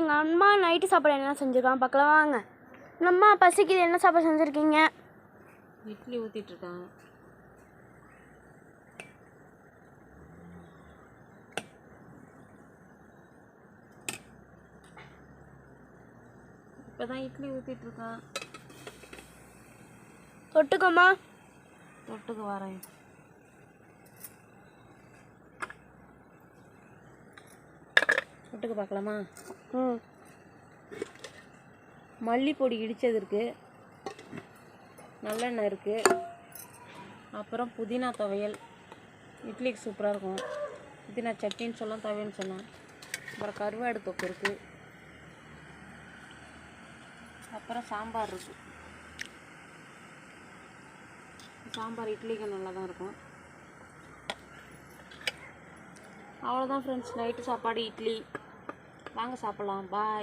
எங்கள் அம்மா நைட்டு சாப்பாடு என்ன செஞ்சுருக்காங்க? பார்க்கலாம் வாங்க. அம்மா பசிக்குது என்ன சாப்பாடு செஞ்சுருக்கீங்க? இட்லி ஊற்றிட்டு இருக்காங்க இப்போ தான் இட்லி ஊற்றிட்டு இருக்கான் தொட்டுக்கோமா தொட்டுக்கு வரேன். தொட்டுக்கு பார்க்கலாமா ம். மல்லிப்பொடி இடித்தது இருக்குது நல்லெண்ணெய் இருக்குது அப்புறம் புதினா துவையல். இட்லிக்கு சூப்பராக இருக்கும். புதினா சட்னின்னு சொல்லலாம் துவையல்னு சொல்லலாம் அப்புறம் கருவாடு தொக்கு இருக்குது அப்புறம் சாம்பார் இருக்குது சாம்பார் இட்லிக்கு நல்லா தான் இருக்கும். அவ்வளோதான் ஃப்ரெண்ட்ஸ் நைட்டு சாப்பாடு இட்லி. வாங்க சாப்பிட்லாம். பாய்